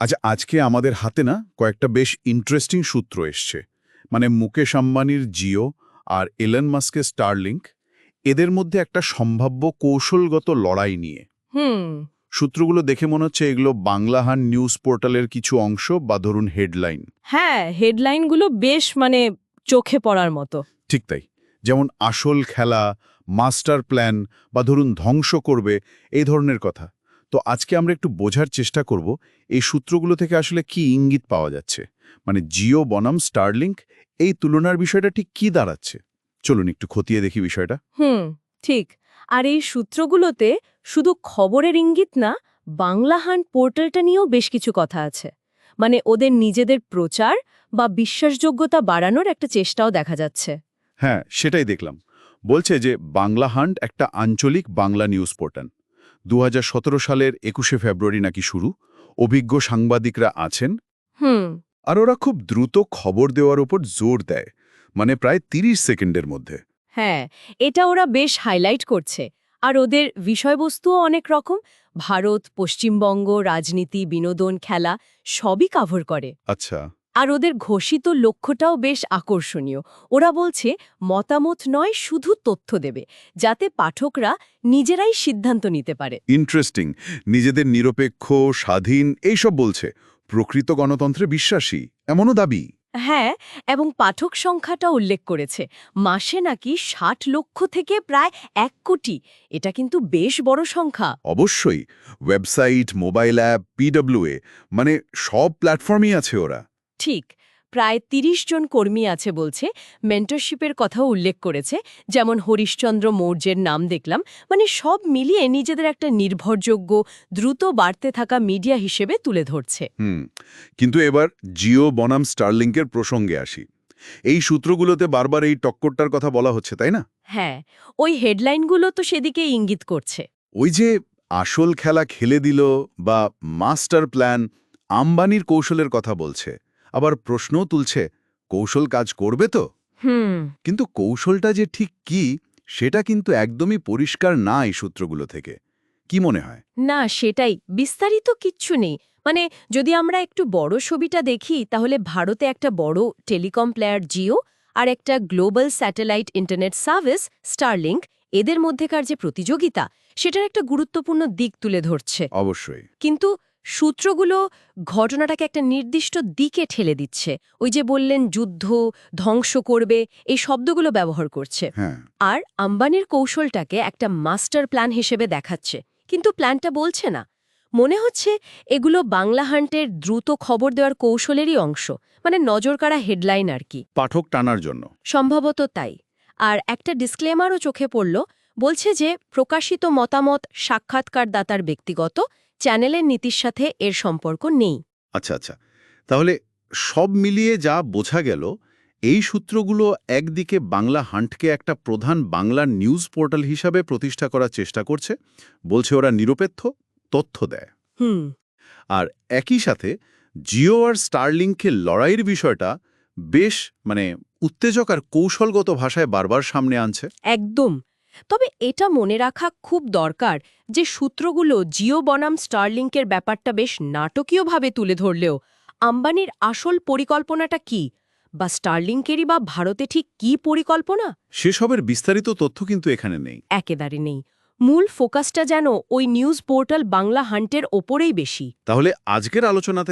আচ্ছা আজকে আমাদের হাতে না কয়েকটা বেশ ইন্টারেস্টিং সূত্র এসছে। মানে মুকেশ আম্বানির জিও আর এলন মাস্কের স্টারলিংক এদের মধ্যে একটা সম্ভাব্য কৌশলগত লড়াই নিয়ে। হুম। সূত্রগুলো দেখে মনে হচ্ছে এগুলো বাংলাহান নিউজ পোর্টালের কিছু অংশ বা ধরুন হেডলাইন। হ্যাঁ হেডলাইনগুলো বেশ মানে চোখে পড়ার মতো। ঠিক তাই। যেমন আসল খেলা মাস্টার প্ল্যান বা ধরুন ধ্বংস করবে এই ধরনের কথা। তো আজকে আমরা একটু বোঝার চেষ্টা করব এই সূত্রগুলো থেকে আসলে কি ইঙ্গিত পাওয়া যাচ্ছে। মানে জিও বনাম স্টারলিংক এই তুলনার বিষয়টা ঠিক কি দাঁড়াচ্ছে? চলুন একটু খতিয়ে দেখি বিষয়টা। হুম ঠিক। আর এই সূত্রগুলোতে শুধু খবরের ইঙ্গিত না বাংলা বাংলাহান পোর্টালটা নিয়েও বেশ কিছু কথা আছে। মানে ওদের নিজেদের প্রচার বা বিশ্বাসযোগ্যতা বাড়ানোর একটা চেষ্টাও দেখা যাচ্ছে। হ্যাঁ সেটাই দেখলাম। বলছে যে বাংলা হান্ট একটা আঞ্চলিক বাংলা নিউজ পোর্টাল। দু হাজার সতেরো সালের একুশে ফেব্রুয়ারি নাকি শুরু? অভিজ্ঞ সাংবাদিকরা আছেন। হুম। আর ওরা খুব দ্রুত খবর দেওয়ার উপর জোর দেয় মানে প্রায় ৩০ সেকেন্ডের মধ্যে। হ্যাঁ এটা ওরা বেশ হাইলাইট করছে। আর ওদের বিষয়বস্তুও অনেক রকম। ভারত পশ্চিমবঙ্গ রাজনীতি বিনোদন খেলা সবই কাভার করে। আচ্ছা। আর ওদের ঘোষিত লক্ষ্যটাও বেশ আকর্ষণীয়। ওরা বলছে মতামত নয় শুধু তথ্য দেবে যাতে পাঠকরা নিজেরাই সিদ্ধান্ত নিতে পারে। ইন্টারেস্টিং নিজেদের নিরপেক্ষ স্বাধীন এইসব বলছে। প্রকৃত গণতন্ত্রে বিশ্বাসী এমনও দাবি। হ্যাঁ এবং পাঠক সংখ্যাটা উল্লেখ করেছে। মাসে নাকি ষাট লক্ষ থেকে প্রায় এক কোটি। এটা কিন্তু বেশ বড় সংখ্যা। অবশ্যই। ওয়েবসাইট মোবাইল অ্যাপ পিডব্লিউএ মানে সব প্ল্যাটফর্মই আছে ওরা। ঠিক প্রায় ৩০ জন কর্মী আছে বলছে মেন্টরশিপের কথাও উল্লেখ করেছে যেমন হরিশ্চন্দ্র মৌর্যের নাম দেখলাম মানে সব মিলিয়ে নিজেদের একটা নির্ভরযোগ্য দ্রুত বাড়তে থাকা মিডিয়া হিসেবে তুলে ধরছে। হুম কিন্তু এবার জিও বনাম স্টারলিংকের প্রসঙ্গে আসি। এই সূত্রগুলোতে বারবার এই টক্করটার কথা বলা হচ্ছে তাই না? হ্যাঁ ওই হেডলাইনগুলো তো সেদিকে ইঙ্গিত করছে। ওই যে আসল খেলা খেলে দিল বা মাস্টার প্ল্যান আম্বানির কৌশলের কথা বলছে আবার প্রশ্নও তুলছে কৌশল কাজ করবে তো? হুম। কিন্তু কৌশলটা যে ঠিক কি সেটা কিন্তু একদমই পরিষ্কার না এই সূত্রগুলো থেকে। কি মনে হয়? না সেটাই। বিস্তারিত কিচ্ছু নেই। মানে যদি আমরা একটু বড় ছবিটা দেখি তাহলে ভারতে একটা বড় টেলিকম প্লেয়ার জিও আর একটা global satellite internet service Starlink এদের মধ্যেকার যে প্রতিযোগিতা সেটার একটা গুরুত্বপূর্ণ দিক তুলে ধরছে। অবশ্যই। কিন্তু সূত্রগুলো ঘটনাটাকে একটা নির্দিষ্ট দিকে ঠেলে দিচ্ছে। ওই যে বললেন যুদ্ধ ধ্বংস করবে এই শব্দগুলো ব্যবহার করছে। হ্যাঁ। আর আম্বানির কৌশলটাকে একটা মাস্টার প্ল্যান হিসেবে দেখাচ্ছে। কিন্তু প্ল্যানটা বলছে না। মনে হচ্ছে এগুলো বাংলা হান্টের দ্রুত খবর দেওয়ার কৌশলেরই অংশ। মানে নজরকাড়া হেডলাইন আর কি। পাঠক টানার জন্য। সম্ভবত তাই। আর একটা ডিসক্লেমারও চোখে পড়ল। বলছে যে প্রকাশিত মতামত সাক্ষাৎকারদাতার ব্যক্তিগত চ্যানেলের নীতির সাথে এর সম্পর্ক নেই। আচ্ছা আচ্ছা। তাহলে সব মিলিয়ে যা বোঝা গেল এই সূত্রগুলো একদিকে বাংলা হান্টকে একটা প্রধান বাংলা নিউজ পোর্টাল হিসাবে প্রতিষ্ঠা করার চেষ্টা করছে বলছে ওরা নিরপেক্ষ তথ্য দেয়। হুম। আর একই সাথে জিও আর স্টারলিংকের লড়াইয়ের বিষয়টা বেশ মানে উত্তেজক আর কৌশলগত ভাষায় বারবার সামনে আনছে। একদম। তবে এটা মনে রাখা খুব দরকার যে সূত্রগুলো জিও বনাম স্টারলিংকের ব্যাপারটা বেশ নাটকীয়ভাবে তুলে ধরলেও আম্বানির আসল পরিকল্পনাটা কি? বা স্টারলিংকেরই বা ভারতে ঠিক কি পরিকল্পনা? সেসবের বিস্তারিত তথ্য কিন্তু এখানে নেই। একেবারে নেই। মূল ফোকাসটা যেন ওই নিউজ পোর্টাল বাংলা হান্টের ওপরেই বেশি। তাহলে আজকের আলোচনাতে